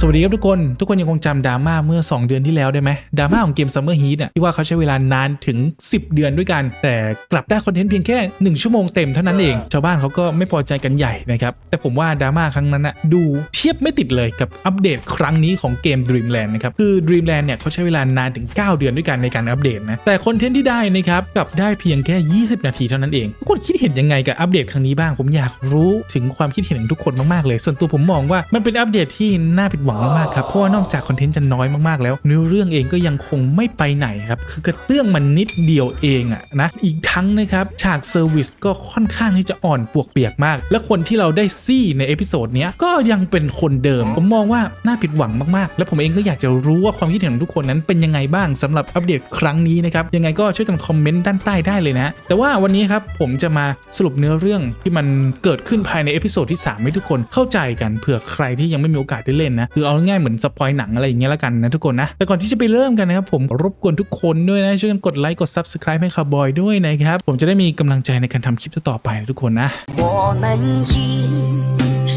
สวัสดีครับทุกคน ทุกคนยังคงจำดราม่าเมื่อ 2 เดือนที่แล้วได้ไหมดราม่าของเกม Summer Heat อะที่ว่าเขาใช้เวลานานถึง 10 เดือนด้วยกัน แต่กลับได้คอนเทนต์เพียงแค่ 1 ชั่วโมงเต็มเท่านั้นเอง ชาวบ้านเขาก็ไม่พอใจกันใหญ่นะครับ แต่ผมว่าดราม่าครั้งนั้นอะดูเทียบไม่ติดเลยกับอัปเดตครั้งนี้ของเกม Dreamland นะครับ คือ Dreamland เนี่ยเขาใช้เวลานานถึง 9 เดือนด้วยกันในการอัปเดตนะแต่คอนเทนต์ที่ได้นะครับกลับได้เพียงแค่ 20 นาทีเท่านั้นเองทุกคนคิดเห็นยังไงกับอัปเดตครั้งนี้บ้าง ผมอยากรู้ถึงความคิดเห็นของทุกคนมากๆเลย ส่วนตัวผมมองว่ามันเป็นอัปเดตที่น่าผิดหวังมากๆครับเพราะว่านอกจากคอนเทนต์จะน้อยมากๆแล้วเนื้อเรื่องเองก็ยังคงไม่ไปไหนครับคือกระเตื้องมันนิดเดียวเองอะนะอีกทั้งนะครับฉากเซอร์วิสก็ค่อนข้างที่จะอ่อนปวกเปียกมาก และคนที่เราได้ซี่ในเอพิโซดนี้ก็ยังเป็นคนเดิม ผมมองว่าน่าผิดหวังมากๆ และผมเองก็อยากจะรู้ว่าความคิดเห็นของทุกคนนั้นเป็นยังไงบ้างสำหรับอัปเดตครั้งนี้นะครับยังไงก็ช่วยกันคอมเมนต์ด้านใต้ได้เลยนะแต่ว่าวันนี้ครับผมจะมาสรุปเนื้อเรื่องที่มันเกิดขึ้นภายในเอพิโซดที่3ให้ทุกคนเข้าใจกันเผื่อใครที่ยังไม่มีโอกาสได้เล่นนะคือเอาง่ายๆเหมือนสปอยหนังอะไรอย่างเงี้ยละกันนะทุกคนนะ แต่ก่อนที่จะไปเริ่มกันนะครับผมรบกวนทุกคนด้วยนะช่วยกันกดไลค์กด subscribe ให้คาร์บอยด้วยนะครับผมจะได้มีกำลังใจในการทำคลิปต่อๆไปนะทุกคนนะ 我们今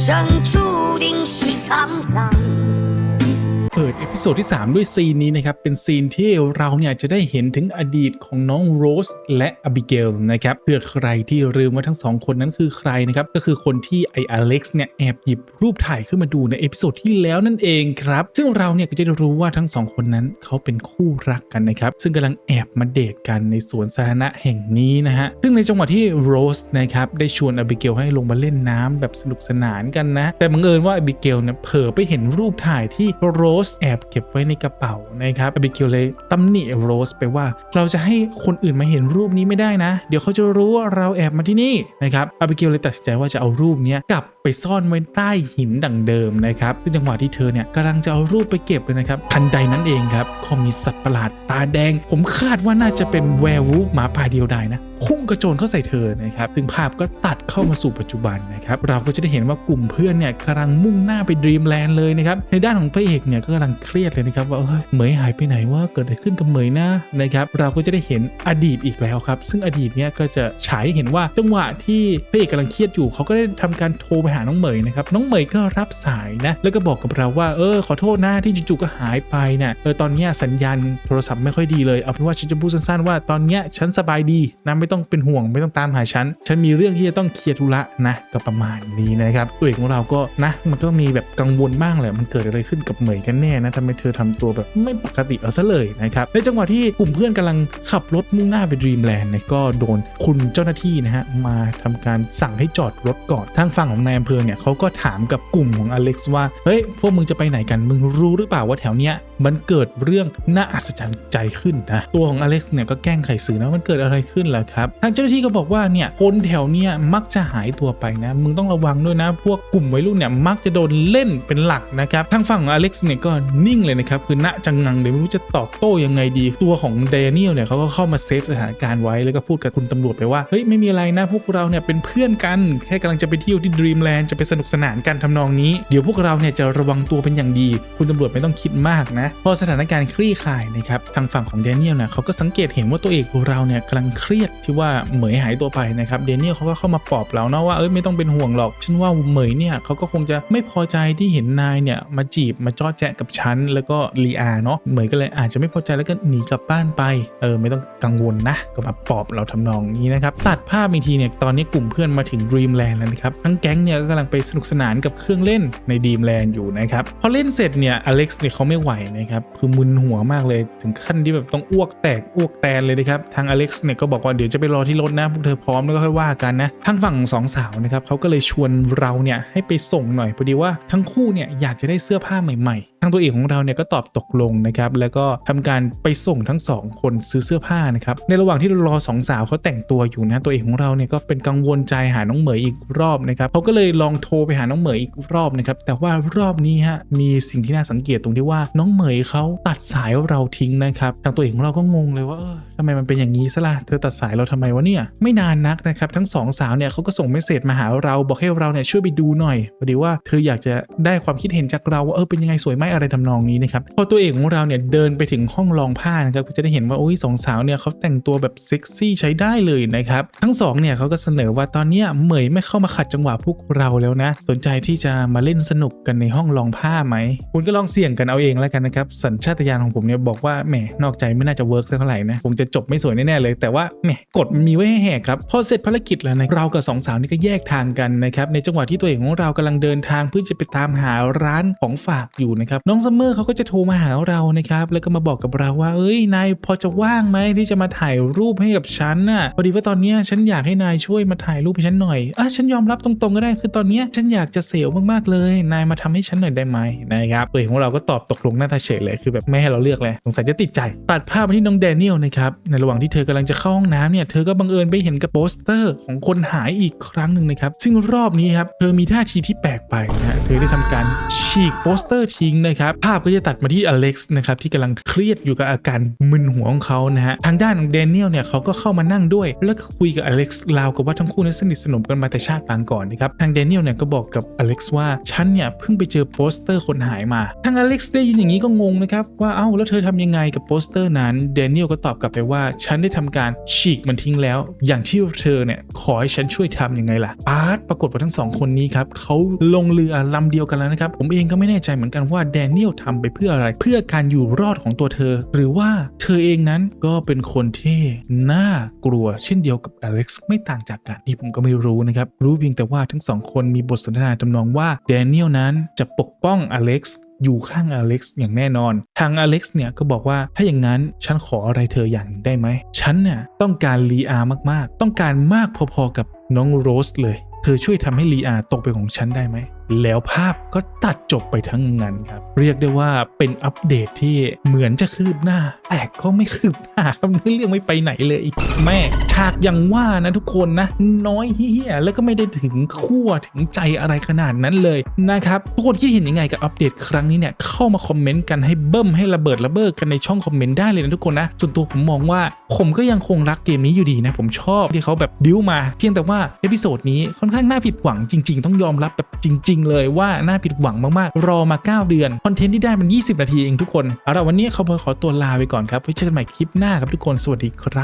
生注定是沧桑。 เปิดเอพิโซดที่ 3 ด้วยซีนนี้นะครับ เป็นซีนที่เราเนี่ยจะได้เห็นถึงอดีตของน้องโรสและอบิเกลนะครับเพื่อใครที่ลืมว่าทั้งสองคนนั้นคือใครนะครับ ก็คือคนที่ไออเล็กซ์เนี่ยแอบหยิบรูปถ่ายขึ้นมาดูในเอพิโซดที่แล้วนั่นเองครับ ซึ่งเราเนี่ยก็จะได้รู้ว่าทั้งสองคนนั้นเขาเป็นคู่รักกันนะครับ ซึ่งกำลังแอบมาเดทกันในสวนสาธารณะแห่งนี้นะฮะซึ่งในจังหวะที่โรสนะครับได้ชวนอบิเกลให้ลงมาเล่นน้ำแบบสนุกสนานกันนะ แต่บังเอิญว่าอบิเกลเนี่ยเผลอไปเห็นรูปถ่ายที่โรสแอบเก็บไว้ในกระเป๋านะครับอบิเกลเลยตำหนิโรสไปว่า เราจะให้คนอื่นมาเห็นรูปนี้ไม่ได้นะ เดี๋ยวเขาจะรู้ว่าเราแอบมาที่นี่นะครับอบิเกลเลยตัดสินใจว่าจะเอารูปนี้กลับไปซ่อนไว้ใต้หินดังเดิมนะครับซึ่งจังหวะที่เธอเนี่ยกำลังจะเอารูปไปเก็บเลยนะครับทันใดนั้นเองครับก็มีสัตว์ประหลาดตาแดง ผมคาดว่าน่าจะเป็นแวร์วูฟหมาป่าเดียวดายนะพุ่งกระโจนเข้าใส่เธอนะครับซึ่งภาพก็ตัดเข้ามาสู่ปัจจุบันนะครับเราก็จะได้เห็นว่ากลุ่มเพื่อนเนี่ยกำลังมุ่งหน้าไปดรีมแลนด์เลยนะครับในด้านของพระเอกเนี่ยก็กำลังเครียดเลยนะครับว่าเอ้ยเหมยหายไปไหนว่าเกิดอะไรขึ้นกับเหมยนะนะครับเราก็จะได้เห็นอดีตอีกแล้วครับ ซึ่งอดีตเนี่ยก็จะฉายเห็นว่าจังหวะที่พระเอกกำลังเครียดอยู่เขาก็ได้ทำการโทรไปหาน้องเหมยนะครับน้องเหมยก็รับสายนะแล้วก็บอกกับเราว่าเออขอโทษนะที่จู่ๆก็หายไปนะเออตอนเนี้ยสัญญาณโทรศัพท์ไม่ค่อยดีเลยเอาเป็นว่าฉันจะพูดสั้นๆว่าตอนเนี้ยฉันสบายดีนะไม่ต้องเป็นห่วงไม่ต้องตามหาฉันฉันมีเรื่องที่จะต้องเคลียร์ธุระนะก็ประมาณนี้นะครับตัวเอกของเราก็นะมันก็ต้องมีแบบกังวลบ้างแหละมันเกิดอะไรขึ้นกับเหมยกันแน่นะทำไมเธอทำตัวแบบไม่ปกติเอาซะเลยนะครับ ในจังหวะที่กลุ่มเพื่อนกำลังขับรถมุ่งหน้าไปดรีมแลนด์เนี่ยก็โดนคุณเจ้าหน้าที่นะฮะมาทำการสั่งให้จอดรถก่อนทางฝั่งของนายอำเภอเนี่ยเขาก็ถามกับกลุ่มของอเล็กซ์ว่าเฮ้ยพวกมึงจะไปไหนกันมึงรู้หรือเปล่าว่าแถวเนี้ยมันเกิดเรื่องน่าอัศจรรย์ใจขึ้นนะตัวของอเล็กซ์เนี่ยก็แกล้งไขสื่อนะมันเกิดอะไรขึ้นล่ะครับทางเจ้าหน้าที่ก็บอกว่าเนี่ยคนแถวเนี้ยมักจะหายตัวไปนะมึงต้องระวังด้วยนะ พวกกลุ่มวัยรุ่นเนี่ยมักจะโดนเล่นเป็นหลักนะครับทางฝั่งของอเล็กซ์เนี่ยก็นิ่งเลยนะครับ คือณจังงังเลยไม่รู้จะตอบโต้ยังไงดี ตัวของเดนิเอลเนี่ยเขาก็เข้ามาเซฟสถานการณ์ไว้แล้วก็พูดกับคุณตำรวจไปว่าเฮ้ยไม่มีอะไรนะพวกเราเนี่ยเป็นเพื่อนกันแค่กำลังจะไปเที่ยวที่ดรีมแลนด์จะไปสนุกสนานกันทำนองนี้เดี๋ยวพวกเราเนี่ยจะระวังตัวเป็นอย่างดี คุณตำรวจไม่ต้องคิดมากนะพอสถานการณ์คลี่คลายนะครับทางฝั่งของเดนิเอลเนี่ยเขาก็สังเกตเห็นว่าตัวเอกของเราเนี่ยกำลังเครียดที่ว่าเหมยหายตัวไปนะครับเดนิเอลเขาก็เข้ามาปลอบเรานะว่าเอ้ยไม่ต้องเป็นห่วงหรอกฉันว่าเหมยเนี่ยเขาก็คงจะไม่พอใจที่เห็นนายเนี่ยมาจีบมาจ้อแจ๊ะกับฉันแล้วก็ลีอาเนาะเหมยก็เลยอาจจะไม่พอใจแล้วก็หนีกลับบ้านไปเออไม่ต้องกังวลนะก็มาปอบเราทำนองนี้นะครับตัดภาพอีกทีเนี่ยตอนนี้กลุ่มเพื่อนมาถึงดรีมแลนด์แล้วนะครับทั้งแก๊งเนี่ยก็กำลังไปสนุกสนานกับเครื่องเล่นในดรีมแลนด์อยู่นะครับพอเล่นเสร็จเนี่ยอเล็กซ์เนี่ยเขาไม่ไหวนะครับคือมึนหัวมากเลยถึงขั้นที่แบบต้องอ้วกแตกอ้วกแตนเลยนะครับทางอเล็กซ์เนี่ยก็บอกว่าเดี๋ยวจะไปรอที่รถนะพวกเธอพร้อมแล้วก็ค่อยว่ากันนะทางฝั่งของสองสาวนะครับเขาก็เลยชวนเราเนี่ยให้ไปส่งหน่อยพอดีว่าทั้งคู่เนี่ยอยากจะได้เสื้อผ้าใหม่ๆ ทางตัวเอกของเราเนี่ยก็ตอบตกลงนะครับแล้วก็ทำการไปส่งทั้งสองคนซื้อเสื้อผ้านะครับในระหว่างที่รอสองสาวเขาแต่งตัวอยู่นะตัวเอกของเราเนี่ยก็เป็นกังวลใจหาน้องเหมยอีกรอบนะครับเขาก็เลยลองโทรไปหาน้องเหมยอีกรอบนะครับแต่ว่ารอบนี้ฮะมีสิ่งที่น่าสังเกตตรงที่ว่าน้องเหมยเขาตัดสายเราทิ้งนะครับทางตัวเอกของเราก็งงเลยว่าำไมมันเป็นอย่างนี้ซะล่ะ เธอตัดสายเราทำไมวะเนี่ย ไม่นานนักนะครับ ทั้งสองสาวเนี่ยเขาก็ส่งเมสเซจมาหาเราบอกให้เราเนี่ยช่วยไปดูหน่อยพอดีว่าเธออยากจะได้ความคิดเห็นจากเราว่าเออเป็นยังไงสวยไหมอะไรทำนองนี้นะครับพอตัวเอกของเราเนี่ยเดินไปถึงห้องรองผ้านะครับก็จะได้เห็นว่าโอ้ยสองสาวเนี่ยเขาแต่งตัวแบบเซ็กซี่ใช้ได้เลยนะครับทั้งสองเนี่ยเขาก็เสนอว่าตอนเนี้ยเหมยไม่เข้ามาขัดจังหวะพวกเราแล้วนะ สนใจที่จะมาเล่นสนุกกันในห้องรองผ้าไหมคุณก็ลองเสี่ยงกันเอาเองแล้วกันนะครับสัญชาตญาณของผมเนี่ยบอกว่าแหมนอกใจไม่น่าจะเวิร์กสักเท่าไหร่นะคงจะจบไม่สวยแน่ๆเลย แต่ว่าแหมกฎมันมีไว้ให้แหกครับพอเสร็จภารกิจแล้วนะเรากับสองสาวนี่ก็แยกทางกันนะครับในจังหวะที่ตัวเอกของเรากำลังเดินทางเพื่อจะไปตามหาร้านของฝากอยู่นะครับน้องซัมเมอร์เขาก็จะโทรมาหาเรานะครับแล้วก็มาบอกกับเราว่าเอ้ยนายพอจะว่างไหมที่จะมาถ่ายรูปให้กับฉันน่ะพอดีว่าตอนนี้ฉันอยากให้นายช่วยมาถ่ายรูปให้ฉันหน่อยอะฉันยอมรับตรงๆก็ได้คือตอนนี้ฉันอยากจะเซลมากๆเลย นายมาทำให้ฉันหน่อยได้ไหมนะครับตัวเอกของเราก็ตอบตกลงหน้าตาเฉยเลยคือแบบไม่ให้เราเลือกเลยสงสัยจะติดใจตัดภาพมาที่น้องแดเนียลนะครับในระหว่างที่เธอกำลังจะเข้าห้องน้ำเนี่ยเธอก็บังเอิญไปเห็นกับโปสเตอร์ของคนหายอีกครั้งหนึ่งนะครับ ซึ่งรอบนี้ครับเธอมีท่าทีที่แปลกไปนะฮะเธอได้ทำการฉีกโปสเตอร์ทิ้งนะครับภาพก็จะตัดมาที่อเล็กซ์นะครับที่กำลังเครียดอยู่กับอาการมึนหัวของเขานะฮะทางด้านของแดเนียลเนี่ยเขาก็เข้ามานั่งด้วย แล้วก็คุยกับอเล็กซ์ราวกับว่าทั้งคู่นั้นสนิทสนมกันมาแต่ชาติปางก่อนนะครับทางแดเนียลเนี่ยก็บอกกับอเล็กซ์ว่าฉันเนี่ยเพิ่งไปเจอโปสเตอร์คนหายมาทางอเล็กซ์ได้ยินอย่างนี้ก็งงนะครับว่าเอ้าแล้วเธอทำยังไงกับโปสเตอร์นั้นแดเนียลก็ตอบกลับไปว่าฉันได้ทำการฉีกมันทิ้งแล้ว อย่างที่เธอเนี่ยขอให้ฉันช่วยทำยังไงล่ะปาร์ตปรากฏว่าทั้งสองคนนี้ครับเขาลงเรือลำเดียวกันแล้วนะครับ ผมเองก็ไม่แน่ใจเหมือนกันว่าแดเนียลทำไปเพื่ออะไร เพื่อการอยู่รอดของตัวเธอ หรือว่าเธอเองนั้นก็เป็นคนที่น่ากลัวเช่นเดียวกับอเล็กซ์ไม่ต่างจากกันนี่ผมก็ไม่รู้นะครับ รู้เพียงแต่ว่าทั้งสองคนมีบทสนทนาทำนองว่าแดเนียลนั้นจะปกป้องอเล็กซ์ อยู่ข้างอเล็กซ์อย่างแน่นอน ทางอเล็กซ์เนี่ยก็บอกว่าถ้าอย่างนั้นฉันขออะไรเธออย่างหนึ่งได้ไหม ฉันเนี่ยต้องการลีอามากๆ ต้องการมากพอๆกับน้องโรสเลย เธอช่วยทำให้ลีอาตกเป็นของฉันได้ไหม แล้วภาพก็ตัดจบไปทั้งงานครับ เรียกได้ว่าเป็นอัปเดตที่เหมือนจะคืบหน้า แต่ก็ไม่คืบหน้าครับเรื่องไม่ไปไหนเลย แม่ฉากย่างว่านะทุกคนนะ น้อยเฮียแล้วก็ไม่ได้ถึงขั้วถึงใจอะไรขนาดนั้นเลยนะครับทุกคนคิดเห็นยังไงกับอัปเดตครั้งนี้เนี่ยเข้ามาคอมเมนต์กันให้เบิ้มให้ระเบิดระเบิดกันในช่องคอมเมนต์ได้เลยนะทุกคนนะส่วนตัวผมมองว่าผมก็ยังคงรักเกมนี้อยู่ดีนะผมชอบที่เขาแบบดิ้วมา เพียงแต่ว่าเอพิโซดนี้ค่อนข้างน่าผิดหวังจริง ๆ ต้องยอมรับแบบจริงๆเลยว่าน่าผิดหวังมากๆ รอมา 9 เดือน คอนเทนต์ที่ได้มัน 20 นาทีเองทุกคน เอาละวันนี้เขาขอตัวลาไปก่อนครับไว้เจอกันใหม่คลิปหน้าครับทุกคน สวัสดีครับ